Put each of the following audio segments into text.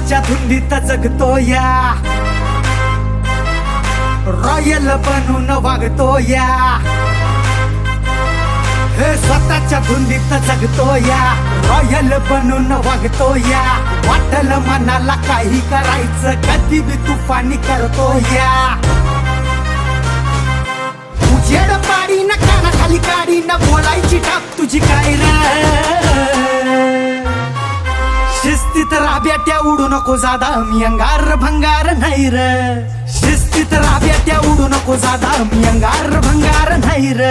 स्वतःच्या धुंदीत जगतो या रॉयल बनून वागतो या हे स्वतःच्या धुंदीत जगतो या रॉयल बनून वागतो या वाटल मनाला काही करायचं कधी बी तुफानी करतो या उजेड पाडी ना काना खाली काडी ना बोलायची टाप तुझी काय रे? शिस्तीत राब्याट्या उडू नको जादा मी अंगार भंगार नाही र. शिस्तीत राब्याट्या उडू नको जादा मी अंगार भंगार नाही र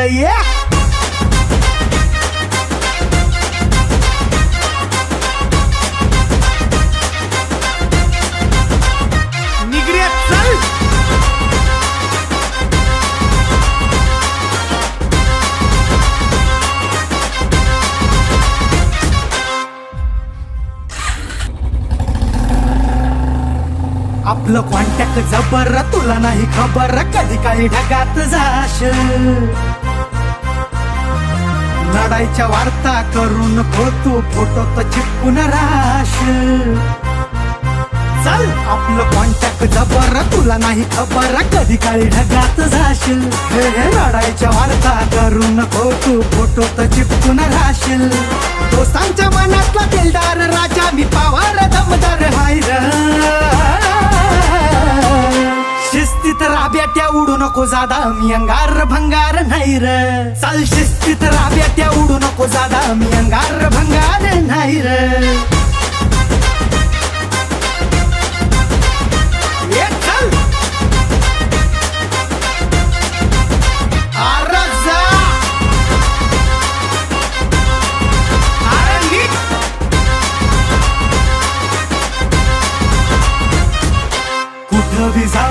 आपलं कॉन्टॅक्ट जबर तुला नाही खबर कधी काही ढगात जाश. लढाईच्या वार्ता करून तू फोटो तर चिपकून राश. चल आपलं कॉन्टॅक्ट जबर तुला नाही खबर कधी काळी ढगात जाशील हे हे लढाईच्या वार्ता करून नको फोटो तर चिपकून राहशील दोस्तांच्या मनातला दिलदार राजा मी पावार दमदार हाय र राब्याट्या उडू नको जादा मी अंगार भंगार नाही र. चाल शिस्तीत राब्याट्या उडू नको जादा मी अंगार भंगार नाही र.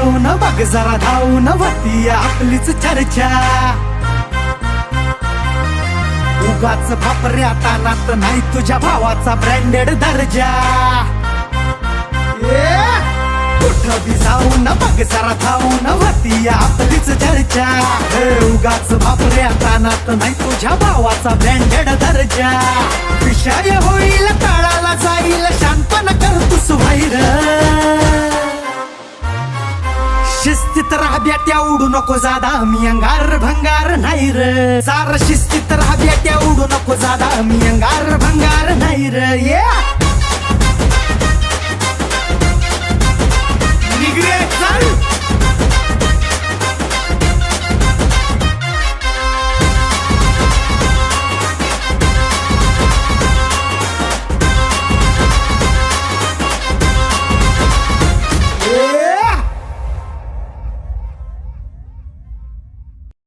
जाऊन बघ जरा धावून वती आपलीच चर्चा. उगाच बापऱ्या तानात नाही तुझ्या भावाचा ब्रँडेड दर्जा. कुठं जाऊन बघ जरा धावून वती आपलीच चर्चा. हे उगाच बापऱ्या तानात नाही तुझ्या भावाचा ब्रँडेड दर्जा. विषय होईल काळाला जाईल शांतपणा त्या उडू नको जादा मी अंगार भंगार नाही र. सार शिस्तीत त्या उडू नको जादा मी अंगार भंगार